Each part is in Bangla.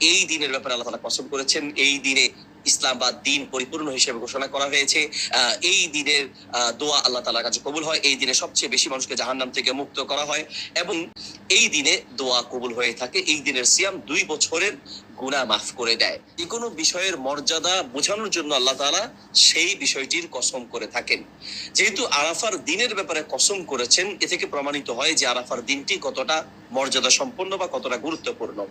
এই দিনের ব্যাপারে আল্লাহ তালা কসম করেছেন, এই দিনে ইসলাম বা দিন পরিপূর্ণ হিসেবে ঘোষণা করা হয়েছে। এই দিনের দোয়া আল্লাহ তালার কাছে কবুল হয়। এই দিনে সবচেয়ে বেশি মানুষকে জাহান্নাম থেকে মুক্ত করা হয়। এবং এই দিনে দোয়া কবুল হয়ে থাকে। এই দিনের সিয়াম দুই বছরের গুনাহ মাফ করে দেয়। যে কোনো বিষয়ের মর্যাদা বোঝানোর জন্য আল্লাহ তাআলা সেই বিষয়টির কসম করে থাকেন। যেহেতু আরাফার দিনের ব্যাপারে কসম করেছেন, এ থেকে প্রমাণিত হয় যে আরাফার দিনটি কতটা মর্যাদা সম্পন্ন বা কতটা গুরুত্বপূর্ণ।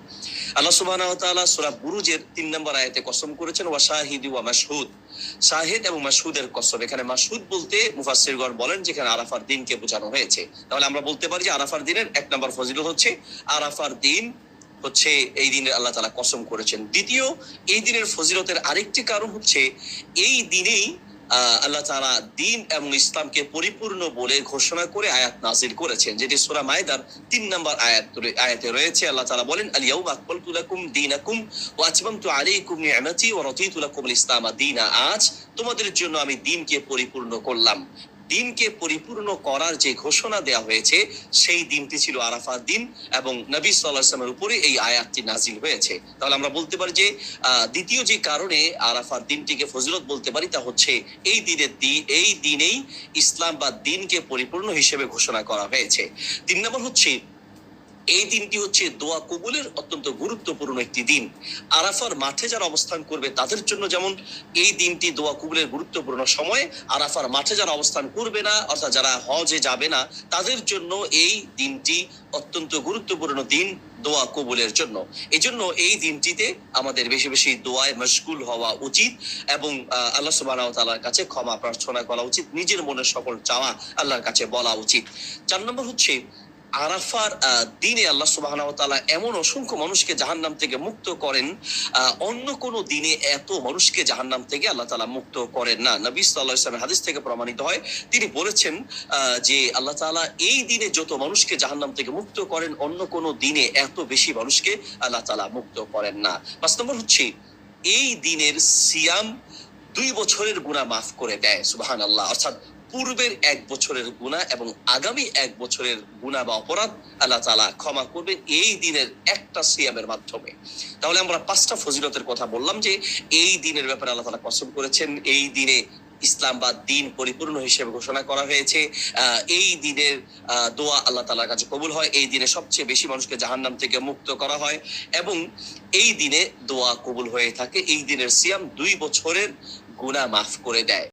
আল্লাহ তাআলা সূরা বুরুজের তিন নম্বর আয়াতে কসম করেছেন, ওয়া শাহিদি ওয়া মাশহুদ। শাহিদ এবং মাশহুদের কসম। এখানে মাশহুদ বলতে মুফাসসিরগণ বলেন যেখানে আরাফার দিনকে বোঝানো হয়েছে। তাহলে আমরা বলতে পারি যে আরাফার দিনের এক নম্বর ফজিল হচ্ছে আরাফার দিন হচ্ছে এই দিনের আল্লাহ তালা কসম করেছেন। দ্বিতীয়, এই দিনের ফজিলতের আরেকটি কারণ হচ্ছে এই দিনেই আল্লাহ তাআলা দিন এবং ইসলামকে পরিপূর্ণ বলে ঘোষণা করে আয়াত নাজির করেছেন, যেটি সোরা মায়দার তিন নম্বর আয়াত আয়াতে রয়েছে। আল্লাহ তালা বলেন আলিয়াউমা আকমালতু লাকুম দীনাকুম ওয়া আতমামতু আলাইকুম নি'মাতি ওয়া রাদিতু লাকুমুল ইসলামা দীনা। আজ তোমাদের জন্য আমি দিনকে পরিপূর্ণ করলাম। দিনকে পরিপূর্ণ করার যে ঘোষণা দেয়া হয়েছে, সেই দিনটি ছিল আরাফার দিন এবং নবী সাল্লাহামের উপরে এই আয়াতটি নাজিল হয়েছে। তাহলে আমরা বলতে পারি যে দ্বিতীয় যে কারণে আরাফার দিনটিকে ফজিলত বলতে পারি তা হচ্ছে এই দিনের দিন এই দিনেই ইসলাম বা দিনকে পরিপূর্ণ হিসেবে ঘোষণা করা হয়েছে। তিন নম্বর হচ্ছে এই দিনটি হচ্ছে দোয়া কবুলের অত্যন্ত গুরুত্বপূর্ণ একটি দিন। আরাফার মাঠে যারা অবস্থান করবে, তাদের জন্য যেমন এই দিনটি দোয়া কবুলের গুরুত্বপূর্ণ সময়, আরাফার মাঠে যারা অবস্থান করবে না, অর্থাৎ যারা হজে যাবে না, তাদের জন্য এই দিনটি অত্যন্ত গুরুত্বপূর্ণ দিন দোয়া কবুলের জন্য। এই জন্য এই দিনটিতে আমাদের বেশি বেশি দোয়ায় মশগুল হওয়া উচিত এবং আল্লাহ সুবাহ তালার কাছে ক্ষমা প্রার্থনা করা উচিত, নিজের মনের সকল চাওয়া আল্লাহর কাছে বলা উচিত। চার নম্বর হচ্ছে আরাফার দিনে আল্লাহ সুবাহ এমন অসংখ্য মানুষকে জাহান্নাম থেকে মুক্ত করেন অন্য কোনো দিনে এত মানুষকে জাহান্নাম থেকে আল্লাহ তালা মুক্ত করেন না। নবী সাল্লাহ ইসলামের হাদিস থেকে প্রমাণিত হয়, তিনি বলেছেন যে আল্লাহ তালা এই দিনে যত মানুষকে জাহান্নাম থেকে মুক্ত করেন, অন্য কোনো দিনে এত বেশি মানুষকে আল্লাহ তালা মুক্ত করেন না। পাঁচ নম্বর হচ্ছে, এই দিনের সিয়াম দুই বছরের গুণা মাফ করে দেয় সুবাহান আল্লাহ অর্থাৎ পূর্বের এক বছরের গুণা এবং আগামী এক বছরের গুণা বা অপরাধ আল্লাহ তাআলা ক্ষমা করবেন এই দিনের একটা সিয়ামের মাধ্যমে। তাহলে আমরা পাঁচটা ফজিলতের কথা বললাম যে এই দিনের ব্যাপারে আল্লাহ তাআলা কসম করেছেন, এই দিনে ইসলাম বা দিন পরিপূর্ণ হিসেবে ঘোষণা করা হয়েছে। এই দিনের দোয়া আল্লাহ তালার কাছে কবুল হয়, এই দিনে সবচেয়ে বেশি মানুষকে জাহান্নাম থেকে মুক্ত করা হয় এবং এই দিনে দোয়া কবুল হয়ে থাকে, এই দিনের সিয়াম দুই বছরের গুনাহ মাফ করে দেয়।